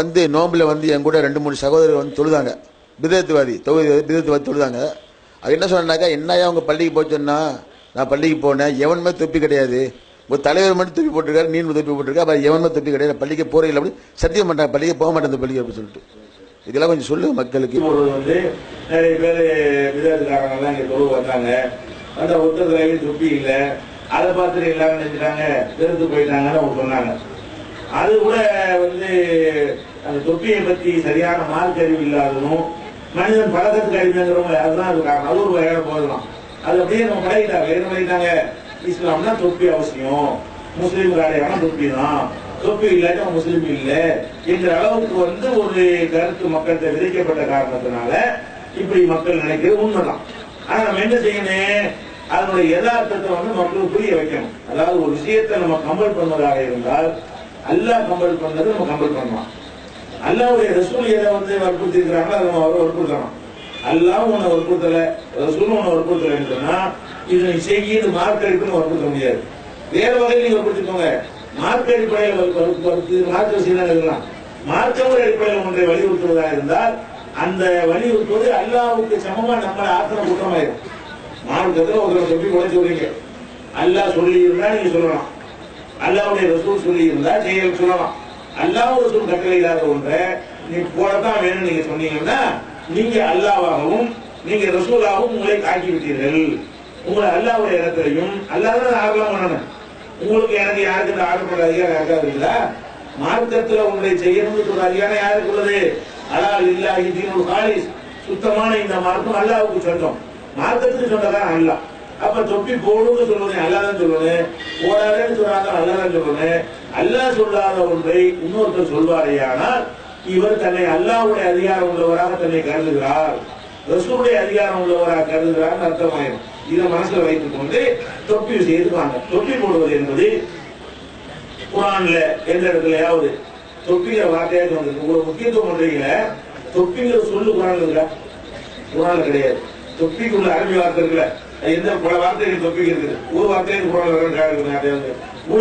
வந்து நோம்பில் வந்து என் கூட ரெண்டு மூணு சகோதரர் வந்து தொழுதாங்க. பிதத்துவாதி தொகுதி பிதத்துவாதி தொழுதாங்க. அது என்ன சொன்னாக்கா என்னையா உங்கள் பள்ளிக்கு போச்சோன்னா நான் பள்ளிக்கு போனேன். எவனுமே தொப்பி கிடையாது. ஒரு தலைவர் மட்டும் தொப்பி போட்டிருக்காரு நீ தொப்பி போட்டிருக்கா? அப்போ எவனுமே தொப்பி கிடையாது. பள்ளிக்கு போகிறீங்க இல்லை அப்படி சத்தியம் பண்ணுறாங்க பள்ளிக்கு போக மாட்டேன் அந்த பள்ளிக்கு அப்படின்னு சொல்லிட்டு. இதெல்லாம் கொஞ்சம் சொல்லு மக்களுக்கு. வந்து நிறைய பேர் விதத்துக்காரங்க இங்கே தொழுவு வந்தாங்க. அந்த ஒத்ததுல தொப்பி இல்லை. அதை பார்த்துட்டு எல்லாரும் நினைச்சிட்டாங்க. வெறுத்து போயிட்டாங்கன்னு அவங்க சொன்னாங்க. அது கூட வந்து அந்த தொப்பியை பத்தி சரியான மார்க் அறிவு இல்லாததும் மனிதன் பழக்கத்துக்கு அறிவுங்கிறவங்க அதுதான் அது காரணம். அது ஒரு வகையான போதலாம் அது அப்படியே நம்ம பழகிட்டாங்க என்ன பண்ணிட்டாங்க இஸ்லாம்னா தொப்பி அவசியம். முஸ்லீம் அடையாளம் தொப்பி தான் தொப்பி இல்லாட்டி அவன் முஸ்லீம் இல்லை என்ற அளவுக்கு வந்து ஒரு கருத்து மக்கள்கிட்ட விதைக்கப்பட்ட காரணத்தினால இப்படி மக்கள் நினைக்கிறது உண்மைதான். ஆனா நம்ம என்ன செய்யணும்? அதனுடைய யதார்த்தத்தை வந்து மக்களுக்கு புரிய வைக்கணும். அதாவது ஒரு விஷயத்தை நம்ம கம்பல் பண்ணுவதாக இருந்தால் அல்லாஹ் கம்பல் பண்ணது நம்ம கம்பல் பண்ணலாம் அல்லாவுடைய ரசூல் எதை வந்து வற்புறுத்திருக்கிறாங்களோ அதை நம்ம அவரை வற்புறுத்தணும் அல்லாஹ் உன்னை வற்புறுத்தல ரசூல் உன்னை வற்புறுத்தலன்னு சொன்னா இது நீ செய்ய இது மார்க் அடிப்புன்னு வற்புறுத்த முடியாது. வேற வகையில் நீங்க வற்புறுத்திக்கோங்க. மார்க் அடிப்படையில் வற்பு- மார்க்க விஷயம் இருக்கலாம் மார்க்க அடிப்படையில் ஒன்றை வலியுறுத்துவதாக இருந்தால் அந்த வலியுறுத்துவது அல்லாவுக்கு சமமா நம்மளை ஆத்திரம் குற்றமாயிரும். மார்க்கத்தில் ஒருத்தர் சொல்லி உழைச்சி விடுங்க அல்லாஹ் சொல்லி இருந்தா நீங்க சொல்லலாம். அல்லாவுடைய ரசூல் சொல்லி இருந்தா செய்ய சொல்லலாம். அல்லாஹ் ரசூல் கட்டளை இல்லாத ஒன்றை நீ போடத்தான் வேணும்னு நீங்க சொன்னீங்கன்னா நீங்க அல்லாவாகவும் நீங்க ரசூலாகவும் உங்களை தாக்கி விட்டீர்கள் உங்களை அல்லாவுடைய இடத்திலையும் அல்லாஹ் தான் ஆகலாம் பண்ணணும். உங்களுக்கு எனக்கு யாருக்கு இந்த ஆர்டர் பண்ற அதிகாரம் யாருக்காவது இல்லா? மார்க்கத்துல உங்களை செய்யணும்னு சொல்ற அதிகாரம் யாருக்கு உள்ளது? அலால் இல்லாஹி தீனுல் காலிஸ் சுத்தமான இந்த மார்க்கம் அல்லாவுக்கு சொந்தம். மார்க்கத்துக்கு சொந்தக்காரன் அல்லாஹ். அப்ப தொப்பி போடுன்னு சொல்லணும் அல்லாதான் சொல்லணும் போடாதேன்னு சொல்லாத அல்லாதான் சொல்லணும் அல்லாஹ் சொல்லாத ஒன்றை இன்னொருத்தர் சொல்வாரேயானால் இவர் தன்னை அல்லாஹ்வுடைய அதிகாரம் உள்ளவராக தன்னை கருதுகிறார். ரசூடைய அதிகாரம் உள்ளவராக கருதுகிறார் அர்த்தமாயிரும். இதை மனசுல வைத்துக் கொண்டு தொப்பி செய்திருப்பாங்க தொப்பி போடுவது என்பது குரான்ல எந்த இடத்துலயாவது தொப்பிங்கிற வார்த்தையாக வந்திருக்கு உங்களுக்கு முக்கியத்துவம் பண்றீங்கள தொப்பிங்கிற சொல்லு குரான் இருக்கா? குரான் கிடையாது. தொப்பிக்குள்ள அரபி வார்த்தை இருக்குல்ல. இந்த பல வார்த்தைகள் தொப்பிக்கு இருக்குது ஒரு வார்த்தையும் குரான்ல இருக்குது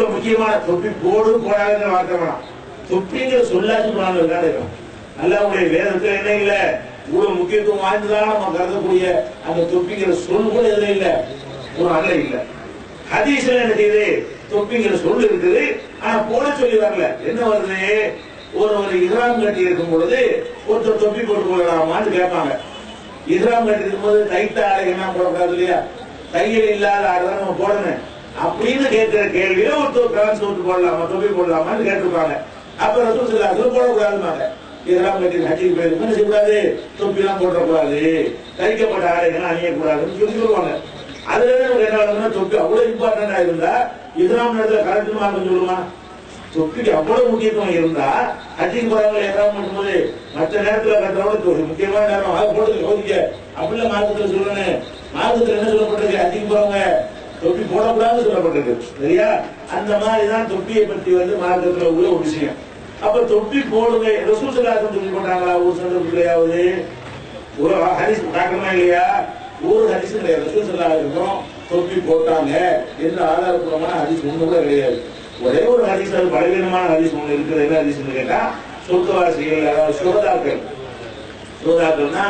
முக்கியமான தொப்பி போடு போடாதுங்கிற வார்த்தை வேணாம். தொப்பிங்கிற சொல்லாச்சு குரான்ல நல்லா இருக்கும் அல்லாவுடைய வேதத்துல என்ன இல்ல? இவ்வளவு முக்கியத்துவம் வாய்ந்ததான் நம்ம கருதக்கூடிய அந்த தொப்பிங்கிற சொல் கூட எதுவும் இல்ல? குரான்ல இல்ல. ஹதீஸ்ல என்ன செய்யுது? தொப்பிங்கிற சொல் இருக்குது. ஆனா போட சொல்லி வரல. என்ன வருது? ஒரு ஒரு இஹ்ராம் கட்டி இருக்கும் பொழுது ஒருத்தர் தொப்பி போட்டு கொள்ளலாமான்னு கேட்பாங்க. இஹ்ராம் கட்டி இருக்கும்போது தைத்த ஆடை என்ன போடக்கூடாது இல்லையா? தையல் இல்லாத ஆடை தான் நம்ம போடணும். அப்படின்னு கேட்கிற கேள்வியில ஒருத்தர் பிரான்ஸ் விட்டு போடலாமா தொப்பி போடலாமான்னு கேட்டிருப்பாங்க. அப்ப ரசூல் சொல்லி போடக்கூடாதுமாங்க இதெல்லாம் கட்டி ஹஜ்ஜிக்கு போயிருக்கு என்ன செய்யக்கூடாது? தொப்பி எல்லாம் போடக்கூடாது. தைக்கப்பட்ட ஆடைகள் அணியக்கூடாதுன்னு சொல்லி சொல்லுவாங்க. அதுல நமக்கு என்ன ஆகுதுன்னா தொப்பி அவ்வளவு இம்பார்ட்டன்டா இருந்தா இஸ்லாம் நேரத்துல கரெக்டுமா மார்க்கம் சொல்லுமா? சொத்துக்கு அவ்வளவு முக்கியத்துவம் இருந்தா அஜிங் போறவங்க ஏதாவது பண்ணும்போது மற்ற நேரத்துல கட்டுறவங்க ஒரு முக்கியமான நேரம் அதை போட்டு சோதிக்க அப்படில மார்க்கத்துல சொல்லணும். மார்க்கத்துல என்ன சொல்லப்பட்டிருக்கு? அஜிங் போறவங்க தொப்பி போடக்கூடாதுன்னு சொல்லப்பட்டிருக்கு. சரியா? அந்த மாதிரிதான் தொப்பியை பத்தி வந்து மார்க்கத்துல உள்ள ஒரு விஷயம். அப்ப தொப்பி போடுங்க. ரசூல் சொல்லி போட்டாங்களா? ஒரு சந்தர்ப்பத்திலேயாவது? ஒரு ஹரிஸ் பார்க்கணுமா இல்லையா? ஒரு ஹரிசு கிடையாது ரசூல் இருக்கும் தொப்பி போட்டாங்க. என்ற ஆதாரப்பூர்வமான ஹரிஸ் ஒண்ணு கூட கிடையாது. ஒரே ஒரு ஹரிஸ் அது பலவீனமான ஹரிசு ஒன்று இருக்குது. என்ன ஹரிஸ்னு கேட்டா சொர்க்கவாசிகள் அதாவது சோதாக்கள் சோதாக்கள்னா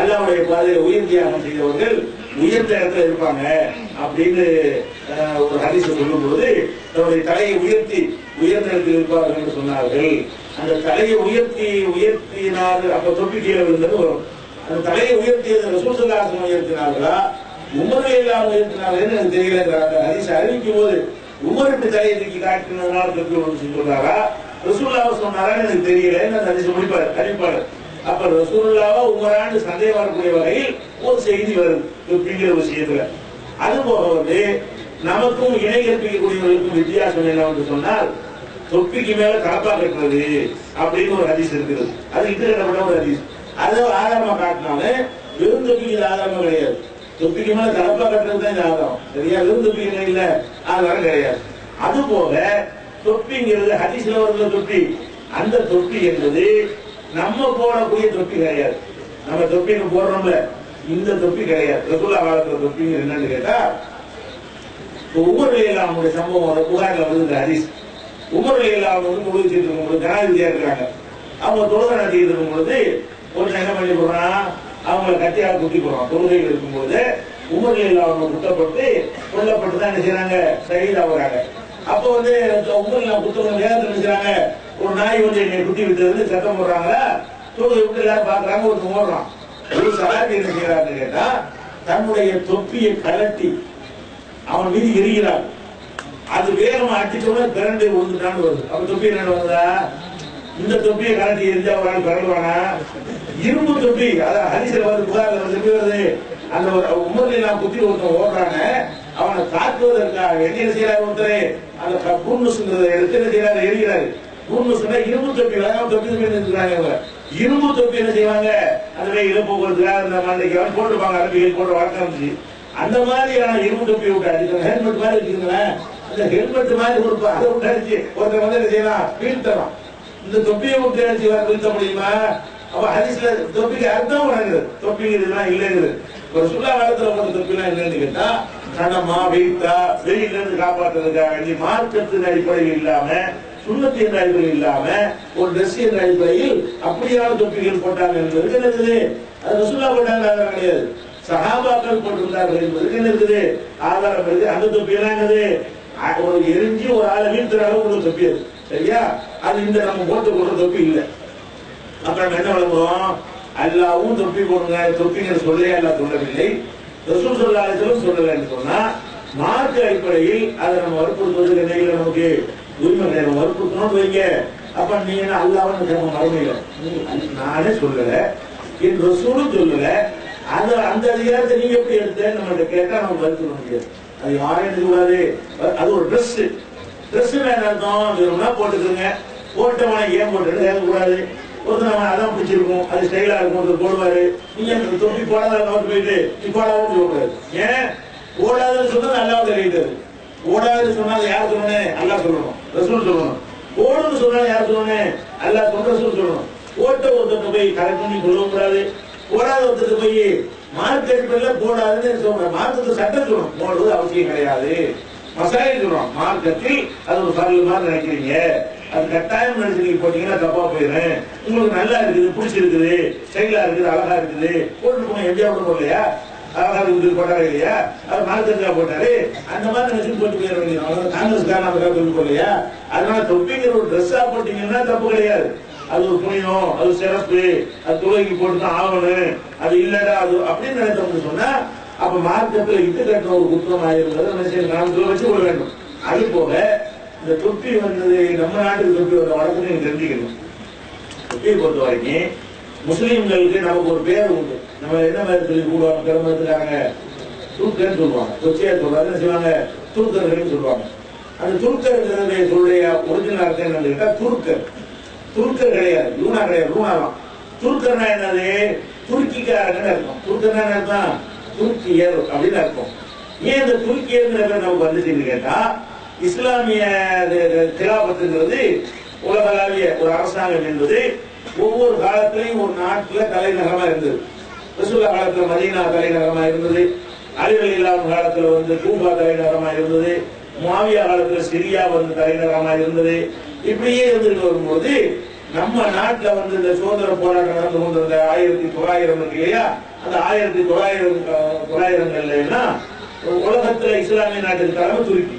அல்லாவுடைய பாதையில் உயிர் தியாகம் செய்தவர்கள் உயர்ந்த இடத்துல இருப்பாங்க அப்படின்னு ஒரு ஹரிசு சொல்லும் பொழுது தன்னுடைய தலையை உயர்த்தி உயர்ந்த இடத்தில் இருப்பார்கள் என்று சொன்னார்கள். அந்த தலையை உயர்த்தி உயர்த்தினார் அப்ப தொப்பி கீழே விழுந்தது வரும். அந்த தலையை உயர்த்தியது ரசூசல்லாசனம் உயர்த்தினார்களா? உமரை எல்லாம் உயர்த்தினார்கள்? எனக்கு தெரியல அந்த ஹரிசு அறிவிக்கும் போது உமருக்கு தலையை காட்டினதுனால தொப்பி வந்து சொல்றாரா ரசூல்லாவை சொன்னாரான்னு எனக்கு தெரியல. அந்த ஹரிச முடிப்பார்? அறிவிப்பார் அப்ப ரசூலுல்லாவா உமரான்னு சந்தேகம் வரக்கூடிய வகையில் ஒரு செய்தி வருது அப்படிங்கிற விஷயத்துல. அது போக வந்து நமக்கும் இணை கற்பிக்கக்கூடியவர்களுக்கும் வித்தியாசம் என்னவென்று சொன்னால் தொப்பிக்கு மேல கலப்பா கட்டுறது அப்படின்னு ஒரு ஹதீஸ் இருக்குது. அது இது கட்டப்பட்ட ஒரு ஹதீஸ். அதை ஆதாரமா காட்டினாலும் வெறும் தொப்பிக்கு ஆதாரமா கிடையாது. தொப்பிக்கு மேல தலப்பா கட்டுறது தான் சரியா? வெறும் தொப்பிக்கு இல்ல. ஆதாரம் கிடையாது. அது போக தொப்பிங்கிறது ஹரிசில வருது தொப்பி. அந்த தொப்பி என்பது நம்ம போடக்கூடிய தொப்பி கிடையாது. நம்ம தொப்பின்னு போடுறோம்ல. இந்த தொப்பி கிடையாது. ரகுல்லா காலத்துல தொப்பிங்க என்னன்னு கேட்டா உமர் அவங்களுடைய சம்பவம் வரும் புகார்ல வந்து இந்த ஹரிஸ் உமர் வந்து முழு பொழுது ஜனாதிபதியா இருக்கிறாங்க அவங்க தொழுகை நடத்திட்டு இருக்கும் பொழுது ஒருத்தன் என்ன பண்ணி போறான் அவங்களை கத்தியால் குத்தி போறோம். தொழுகையில் இருக்கும்போது உமரில் அவங்க குத்தப்பட்டு கொல்லப்பட்டு தான் என்ன செய்யறாங்க சகிதா வராங்க. அப்போ வந்து உமரில் குத்தவங்க நேரத்தில் என்ன ஒரு நாய் வந்து என்னை குத்தி விட்டது சத்தம் போடுறாங்களா? தொழுகை விட்டு எல்லாரும் பாக்குறாங்க ஒருத்தன் ஓடுறான். ஒரு சலாட்டி என்ன செய்யறாருன்னு கேட்டா தன்னுடைய தொப்பியை கலட்டி அவன் மீது எரிகிறான் அது வேகமா அடிச்சோட பிறண்டு விழுந்துட்டான்னு வருது. அப்ப தொப்பி என்ன வருதா இந்த தொப்பியை கலட்டி எரிஞ்சா ஒரு ஆள் பிறகுவானா? இரும்பு தொப்பி. அதான் ஹரிசர் வந்து புகார்ல வந்து வருது? அந்த ஒரு உமர்ல நான் குத்தி ஒருத்தன் ஓடுறாங்க அவனை தாக்குவதற்காக என்ன செய்யறாரு ஒருத்தர்? அந்த பூர்ணுசுங்கிறத எடுத்து என்ன செய்யறாரு? எரிகிறாரு. பூர்ணுசுன்னா இரும்பு தொப்பி வேகம் தொப்பி தொப்பி நிறுத்துறாங்க இவங்க. இரும்பு தொப்பி என்ன செய்வாங்க? அதுவே இழப்பு போகிறதுக்காக அந்த மாதிரி அவன் போட்டுருப்பாங்க அரபிகள் போட்டு வழக்கம் இருந்துச்சு. அந்த மாதிரியான இரும்பு தொப்பி விட்டாரு. ஹெல்மெட் மாதிரி வச்சுக்கிறேன் அந்த ஹெல்மெட் மாதிரி கொடுப்பா அதை விட்டாச்சு. ஒருத்தர் வந்து என்ன செய்யலாம் வீழ்த்தலாம் இந்த தொப்பியை விட்டு என்ன செய்வார்? வீழ்த்த முடியுமா? அப்ப ஹரிஸ்ல தொப்பிக்கு அர்த்தம் வழங்குது தொப்பிங்கிறதுலாம் இல்லைங்கிறது ஒரு சுல்லா காலத்துல போட்ட தொப்பிலாம் இல்லைன்னு கேட்டா கனமா வெயிட்டா வெயில இருந்து காப்பாற்றுறதுக்காக வேண்டி மார்க்கத்தின் அடிப்படையில் இல்லாம சுண்ணத்து என்ற அடிப்படையில் இல்லாம ஒரு ட்ரெஸ் என்ற அடிப்படையில் அப்படியான தொப்பிகள் போட்டாங்க என்பது இருக்குது? அது சுல்லா போட்டாங்க ஆதாரம் கிடையாது. சகாபாக்கள் போட்டிருந்தார்கள் என்பது என்ன இருக்குது? ஆதாரம் இருக்குது. அந்த தொப்பி எல்லாம் என்னது ஒரு எரிஞ்சு ஒரு ஆளை வீழ்த்துற அளவு ஒரு தொப்பி அது. சரியா? அது இந்த நம்ம போட்டு போடுற தொப்பி இல்லை. அப்புறம் என்ன வழங்குறோம் அல்லாவும் தொப்பி போடுங்க தொப்பிங்கிற சொல்லே அல்லா சொல்லவில்லை. ரசூல் சொல்லாலும் சொல்லலைன்னு சொன்னா மார்க்க அடிப்படையில் அதை நம்ம வற்புறுத்துவதற்கு என்ன நமக்கு? உரிமை கிடையாது. வற்புறுத்தணும்னு வைங்க. அப்ப நீ என்ன அல்லாவும் நம்ம மறுமையில நானே சொல்லல. என் ரசூலும் சொல்லல. அந்த அந்த அதிகாரத்தை நீங்க எப்படி எடுத்தேன்னு நம்மகிட்ட கேட்டா நம்ம பதில் சொல்ல முடியாது. அது யாரும் எடுக்க அது ஒரு ட்ரெஸ் ட்ரெஸ் என்ன அர்த்தம். போட்டுக்கோங்க. போட்டவனை ஏன் போட்டுன்னு கேட்கக்கூடாது. ஒருத்தர் அவன் அதான் பிடிச்சிருக்கும். அது ஸ்டைலா இருக்கும் ஒருத்தர் போடுவாரு. நீங்க அந்த தொப்பி போடாத நோட்டு போயிட்டு நீ போடாதுன்னு சொல்லக்கூடாது. ஏன்? ஓடாதுன்னு சொன்னது அல்லாவது தெரியுது. ஓடாதுன்னு சொன்னா யார் சொல்லணும் அல்லா சொல்லணும். ரசூல் சொல்லணும். ஓடுன்னு சொன்னா யார் சொல்லணும் அல்லாஹ் சொல்ற ரசூல் சொல்லணும். ஓட்ட ஒருத்தர் போய் கரெக்ட் பண்ணி சொல்லவும் கூடாது போடாத ஒருத்தர் போய் மார்க் அடிப்படையில் போடாதுன்னு சொல்றேன் மார்க்கத்து சட்டம் சொல்லணும். போடுறது அவசியம் கிடையாது. மசாலி சொல்றோம் மார்க்கத்தில் அது ஒரு பரல் மாதிரி நினைக்கிறீங்க. அது கட்டாயம் நினைச்சு நீங்க போட்டீங்கன்னா தப்பா போயிடும். உங்களுக்கு நல்லா இருக்குது பிடிச்சிருக்குது ஸ்டைலா இருக்குது அழகா இருக்குது. போட்டு போங்க எம்ஜிஆர் கூட போடலையா? அழகா இருக்குது போட்டாரு இல்லையா? அவர் மார்க்கத்துக்காக போட்டாரு. அந்த மாதிரி நினைச்சு போட்டு போயிட வேண்டியது அவ்வளவு காங்கிரஸ்காரன் அதுக்காக சொல்லி போடலையா அதனால தொப்பிங்கிற ஒரு ட்ரெஸ்ஸா போட்டீங்கன்னா தப்பு கிடையாது. அது ஒரு புண்ணியம் அது சிறப்பு அது துளைக்கு போட்டு தான் ஆகணும். அது இல்லடா அது அப்படின்னு நினைத்தோம்னு சொன்னா அப்ப மார்க்கத்துல இட்டு கட்டின ஒரு குற்றம் ஆயிருந்தது என்ன செய்யணும் நாம் வச்சு கொள்ள வேண்டும். அது போக இந்த தொப்பி வந்தது நம்ம நாட்டுக்கு தொப்பி வந்த வழக்கு நீங்க தெரிஞ்சுக்கணும். தொப்பியை பொறுத்த வரைக்கும் முஸ்லீம்களுக்கு நமக்கு ஒரு பேர் உண்டு. நம்ம என்ன மாதிரி சொல்லி கூடுவாங்க கிளம்புறதுக்காரங்க தூக்கர்னு சொல்லுவாங்க. தொச்சியா சொல்றாங்க என்ன செய்வாங்க? தூக்கர்கள்னு சொல்லுவாங்க. அந்த துருக்கர்களுடைய சொல்லுடைய ஒரிஜினல் அர்த்தம் என்னன்னு கேட்டா துருக்கர். துருக்கர் கிடையாது. லூனா கிடையாது. லூனா தான். துருக்கர்னா என்னது? துருக்கிக்காரங்கன்னு அர்த்தம். துருக்கர்னா என்ன அர்த்தம்? துருக்கியர் அப்படின்னு அர்த்தம். ஏன் இந்த துருக்கியர்ங்கிற நமக்கு வந்துச்சுன்னு கேட்டா இஸ்லாமிய திலாபத்துங்கிறது உலகளாவிய ஒரு அரசாங்கம் என்பது ஒவ்வொரு காலத்திலையும் ஒரு நாட்டில் தலைநகரமா இருந்தது. ரசூல்லா காலத்தில் மதீனா தலைநகரமா இருந்தது. அலிவல் இல்லாம காலத்தில் வந்து கூபா தலைநகரமா இருந்தது. மாவியா காலத்தில் சிரியா வந்து தலைநகரமா இருந்தது. இப்படியே இருந்துட்டு வரும்போது நம்ம நாட்டுல வந்து இந்த சுதந்திர போராட்டம் நடந்து கொண்டிருந்த ஆயிரத்தி தொள்ளாயிரம் இருக்கு இல்லையா? அந்த ஆயிரத்தி தொள்ளாயிரம் அஹ், தொள்ளாயிரங்கள்ல உலகத்துல இஸ்லாமிய நாட்டுக்கு தலைமை துருக்கி.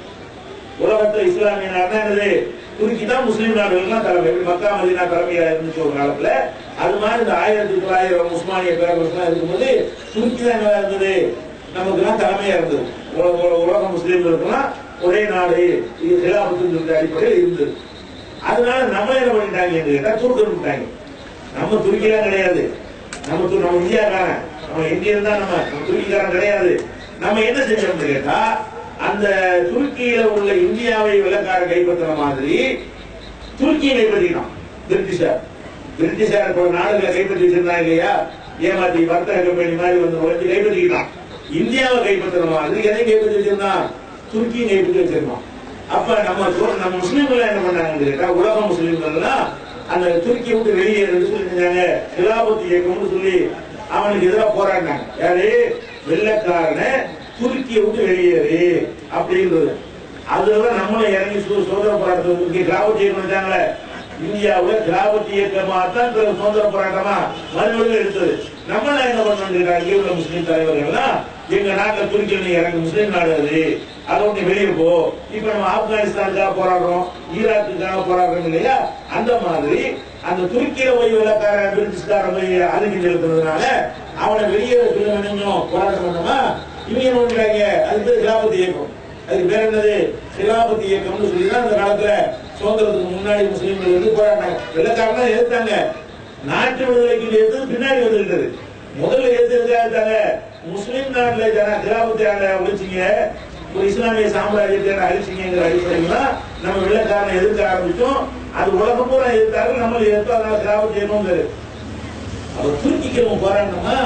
உலகத்துல இஸ்லாமிய நாடு என்னது? துருக்கி தான் முஸ்லீம் நாடுகள்லாம் தலைமை எப்படி மக்கா மதினா தலைமையா இருந்துச்சு ஒரு காலத்துல. அது மாதிரி இந்த ஆயிரத்தி தொள்ளாயிரம் உஸ்மானிய பேரரசுலாம் இருக்கும்போது துருக்கி தான் என்ன இருந்தது? நமக்கு எல்லாம் தலைமையா இருந்தது. உலக உலக முஸ்லீம்களுக்குலாம் ஒரே நாடு. இது கிலாபத்துன்ற அடிப்படையில் இருந்தது. அதனால நம்ம என்ன பண்ணிட்டாங்க கேட்டா துருக்கிட்டாங்க நம்ம துருக்கிலாம் கிடையாது. நம்ம நம்ம இந்தியாக்காரன். நம்ம இந்தியன் தான் நம்ம. நம்ம துருக்கிக்காரன் கிடையாது. நம்ம என்ன செஞ்சோம்னு கேட்டா அந்த துருக்கியில உள்ள இந்தியாவை வெள்ளக்கார கைப்பற்றுற மாதிரி துருக்கியை கைப்பற்றினான் பிரிட்டிஷார். பிரிட்டிஷார் பல நாடுகளை கைப்பற்றி வச்சிருந்தா இல்லையா? ஏமாத்தி வர்த்தக கம்பெனி மாதிரி வந்து உழைச்சி கைப்பற்றிக்கிட்டான். இந்தியாவை கைப்பற்றுற மாதிரி எதை கைப்பற்றி வச்சிருந்தான்? துருக்கியை கைப்பற்றி வச்சிருந்தான். அப்ப நம்ம நம்ம முஸ்லீம்கள் என்ன பண்ணாங்கன்னு கேட்டா உலக முஸ்லீம்கள்லாம் அந்த துருக்கி விட்டு வெளியேறது சொல்லி செஞ்சாங்க கிலாபத்து இயக்கம்னு சொல்லி அவனுக்கு எதிராக போராடினாங்க. யாரு? வெள்ளக்காரன துருக்கியை விட்டு வெளியேறு அப்படின்றது. அதுல நம்மளும் இறங்கி சுதந்திர போராட்டத்துக்கு கிராமத்து இயக்கம் வச்சாங்களே. இந்தியாவுல கிராமத்து இயக்கமா தான் இந்த சுதந்திர போராட்டமா மறுபடியும் எடுத்தது. நம்ம என்ன பண்ணோம் இங்கே உள்ள முஸ்லீம் தலைவர்கள்லாம் எங்க நாட்டுல துருக்கி நீ முஸ்லீம் நாடு அது. அதை ஒண்ணு வெளியே போ. இப்ப நம்ம ஆப்கானிஸ்தானுக்காக போராடுறோம் ஈராக்குக்காக போராடுறோம் இல்லையா? அந்த மாதிரி அந்த துருக்கியில போய் வெள்ளக்கார பிரிட்டிஷ்கார போய் அழுகி செலுத்துறதுனால அவனை வெளியே போராட்டம் பண்ணோமா இவங்க என்ன பண்றாங்க? அது பேர் கிலாபத்து இயக்கம். அதுக்கு பேர் என்னது? கிலாபத்து இயக்கம்னு சொல்லி தான் அந்த காலத்துல சுதந்திரத்துக்கு முன்னாடி முஸ்லீம்கள் வந்து போராடினாங்க. வெள்ளக்காரன் தான் எதிர்த்தாங்க. நாட்டு விடுதலைக்கு எதிர்த்து பின்னாடி வந்துகிட்டது. முதல்ல எதிர்த்து எதிர்த்தாங்க? முஸ்லீம் நாட்டுல ஜன கிலாபத்தை ஒழிச்சிங்க. ஒரு இஸ்லாமிய சாம்ராஜ்யத்தை அழிச்சிங்கிற அடிப்படையில் நம்ம வெள்ளக்காரனை எதிர்க்க ஆரம்பிச்சோம். அது உலகம் பூரா எதிர்த்தாரு நம்ம எதிர்த்து அதனால கிராமத்தை அவர் துருக்கிக்கு போராட்டமா போராடணுமா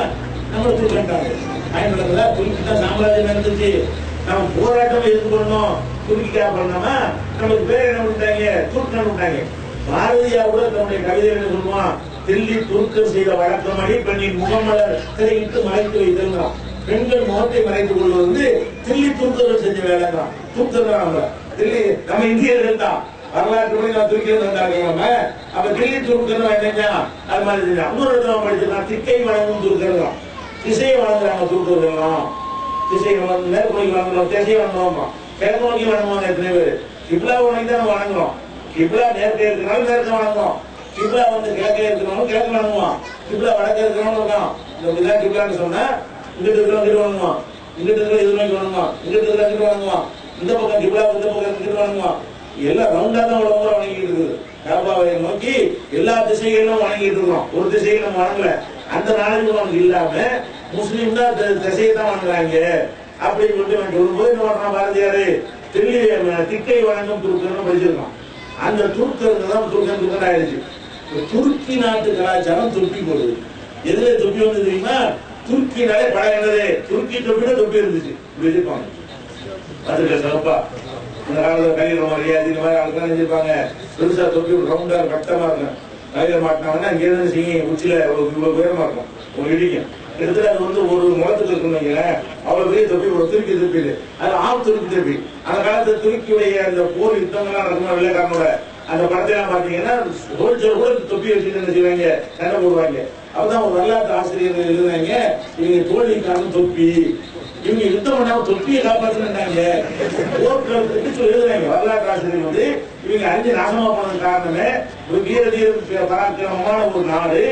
நம்மளை தூக்கிட்டாங்க ஆயிரம் நடக்குதா துருக்கி தான் சாம்ராஜ்யம் இருந்துச்சு நம்ம போராட்டம் எதுக்கு பண்ணோம் துருக்கிக்காக பண்ணோமா நமக்கு பேர் என்ன விட்டாங்க துருக்கன் விட்டாங்க பாரதியா கூட தன்னுடைய கவிதைகள் சொல்லுவான்? தில்லி துருக்கர் செய்த வழக்கம் அடி பெண்ணின் முகமலர் திரையிட்டு மறைத்து வைத்திருந்தான். பெண்கள் முகத்தை மறைத்துக் கொள்வது வந்து தில்லி துருக்கர்கள் செஞ்ச வேலை தான் துருக்கர் தான் அவங்க. தில்லி நம்ம இந்தியர்கள் தான். வரலாற்று படி நான் துருக்கியில் வந்தாங்க நம்ம. அப்ப தில்லி துருக்கர் என்னங்க அது மாதிரி செஞ்சான். இன்னொரு இடத்துல படிச்சிருக்கான் திக்கை வழங்கும் துருக்கர்கள் திசையை வழங்குறாங்க துருக்கர்களும் திசை வந்து மேற்கொள்ளி வழங்குறோம் திசையை வழங்குவோமா கிழக்கு நோக்கி வழங்குவாங்க எத்தனை பேர்? கிப்லா உனக்கு தான் வழங்குறோம் வணங்குறோம் கிப்லா நேரத்தை இருக்கிறனால நேரத்தை வணங்குவோம். கிப்லா வந்து கிழக்கே இருக்கிறவங்க கிழக்கு வணங்குவான் கிப்லா வடக்கே இருக்கிறவங்க இருக்கான் இந்த இதான் கிப்லான்னு சொன்னா. இங்கிட்டு இருக்கிறவங்க இது வணங்குவான் இங்கிட்டு இருக்கிற இது நோக்கி வணங்குவான் இங்கிட்டு இருக்கிற இங்கிட்டு வணங்குவான் இந்த பக்கம் கிப்லா இந்த பக்கம் இங்கிட்டு வணங்குவான் எல்லாம் ரவுண்டா தான் உலகம் பூரா வணங்கிட்டு இருக்குது. காபாவை நோக்கி எல்லா திசைகளிலும் வணங்கிட்டு இருக்கோம் ஒரு திசையை நம்ம வணங்கல. அந்த நாகரிகம் இல்லாம முஸ்லீம் தான் திசையை தான் வாங்குறாங்க. அப்படின்னு சொல்லிட்டு அவன் சொல்லும்போது என்ன பண்றான் பாரதியாரு? தில்லி திக்கை வழங்கும் துருக்கன்னு படிச்சிருக்கான். அந்த துருக்கருக்கு தான் துருக்கன் துருக்கன் ஆயிடுச்சு. துருக்கி நாட்டு கலாச்சாரம் துருக்கி போடுது. எதுல தொப்பி வந்து தெரியுமா? துருக்கினாலே படம் என்னது? துருக்கி தொப்பினா தொப்பி இருந்துச்சு. இப்படி வச்சிருப்பாங்க. சிறப்பா. இந்த காலத்துல கையில மரியாதை இந்த மாதிரி ஆளுக்கெல்லாம் இருப்பாங்க பெருசா தொப்பி ரவுண்டா கட்டமா இருக்கும். கையில மாட்டினாங்கன்னா இங்கே இருந்து செய்ய உச்சில இவ்வளவு இவ்வளவு இருக்கும். ஒரு இடிக்கும். கிட்டத்தட்ட அது வந்து ஒரு முகத்துக்கு இருக்குன்னு அவ்வளவு பெரிய தொப்பி ஒரு துருக்கி திருப்பிது அது ஆம் துருக்கி திருப்பி அந்த காலத்துல துருக்கியுடைய அந்த போர் யுத்தங்கள்லாம் நடக்கும் வெள்ளைக்காரனோட? அந்த படத்தையெல்லாம் பாத்தீங்கன்னா ஹோல்சேல் கூட தொப்பி வச்சுட்டு என்ன செய்வாங்க? சண்டை போடுவாங்க. அப்பதான் ஒரு வரலாற்று ஆசிரியர் எழுதுனாங்க இவங்க தோல்விக்காரன் தொப்பி. இவங்க யுத்தம் பண்ணாம தொப்பியை காப்பாத்துனாங்க போர்க்களத்துக்கு சொல்லி எழுதுறாங்க. வரலாற்று ஆசிரியர் வந்து இவங்க அஞ்சு நாசமா போனது காரணமே ஒரு வீர பராக்கிரமமான ஒரு நாடு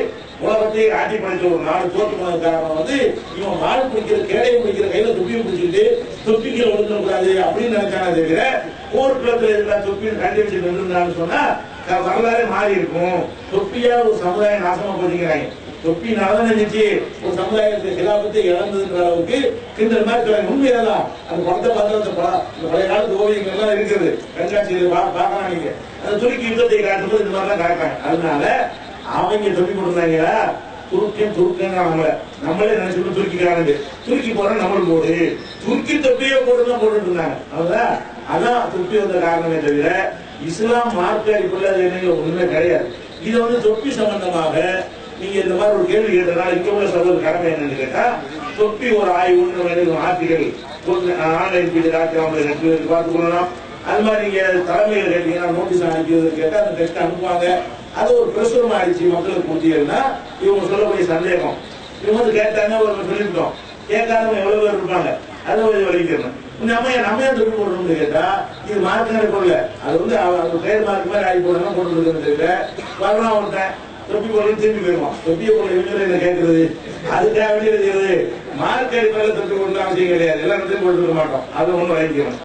உலகத்தையே ஆட்சி பண்ணிச்ச ஒரு நாடு தோற்று போனது காரணம் வந்து இவன் மாடு பிடிக்கிற கேடையை பிடிக்கிற கையில தொப்பியை பிடிச்சிட்டு தொப்பிக்கீழ விழுந்துடக்கூடாது அப்படின்னு நினைச்சானே தவிர போர்க்களத்துல இருக்கிற தொப்பின்னு கண்டுபிடிச்சு நின்றுனான்னு சொன்னா வரலாறே மாறி இருக்கும். தொப்பியா ஒரு சமுதாயம் நாசமா போச்சுக்கிறாங்க தொப்பினால தான் நினைச்சு ஒரு சமுதாயத்தை கிலாபத்தை இழந்ததுன்ற அளவுக்கு கிண்டல் மாதிரி சொல்றாங்க உண்மையிலதான் அந்த படத்தை பார்த்து அந்த படம் இந்த பழைய காலத்து ஓவியங்கள் எல்லாம் இருக்குது. கண்காட்சியில் பார்க்கலாம் நீங்க. அந்த துருக்கி யுத்தத்தை காட்டும்போது இந்த மாதிரிலாம் காட்டுறாங்க. அதனால அவங்க தொப்பி கொடுத்தாங்க துருக்கன் துருக்கன்னு அவங்கள நம்மளே நினைச்சுட்டு துருக்கிக்காரங்க துருக்கி போற நம்மளுக்கு போடு. துருக்கி தொப்பியே போட்டு தான் போட்டுட்டு இருந்தாங்க. அதான் அதான் தொப்பி வந்த காரணமே தவிர இஸ்லாம் மார்க்க அடிப்படையில் அது என்ன ஒண்ணுமே கிடையாது. இது வந்து தொப்பி சம்பந்தமாக நீங்க இந்த மாதிரி ஒரு கேள்வி கேட்டதுனால இங்க உள்ள கடமை என்னன்னு கேட்டா தொப்பி ஒரு ஆய்வு ஆர்டிகல் ஆன்லைன் பீடு டாக்டர் ரெண்டு பேருக்கு பார்த்து கொள்ளலாம். அது மாதிரி நீங்க தலைமையில் கேட்டீங்கன்னா நோட்டீஸ் அனுப்பியது கேட்டா அந்த டெஸ்ட் அனுப்புவாங்க. அது ஒரு பிரசுரம் ஆயிடுச்சு மக்களுக்கு கொடுத்தீங்கன்னா இவங்க சொல்லக்கூடிய சந்தேகம். இவங்க வந்து கேட்டாங்க ஒரு சொல்லிவிட்டோம். கேட்காதவங்க எவ்வளவு பேர் இருப்பாங்க? அதை கொஞ்சம் வலிக்கணும் நம்ம ஏன் நம்ம ஏன் திருப்பி போடணும்னு கேட்டா இது மார்க் போடல அது வந்து அவர் அது பேர் மார்க் மாதிரி ஆகி போடணும் போட்டுருக்குன்னு தெரியல. வரலாம் ஒருத்தன் தொப்பி போடணும் திரும்பி போயிடுவான். தொப்பியை போட இவங்க என்ன கேட்கறது அதுக்காக வேண்டியது மார்க் அடிப்படையில் தொப்பி போடணும் அவசியம் கிடையாது. எல்லா இடத்தையும் போட்டுக்க மாட்டோம். அது ஒன்றும் வாங்கிக்கணும்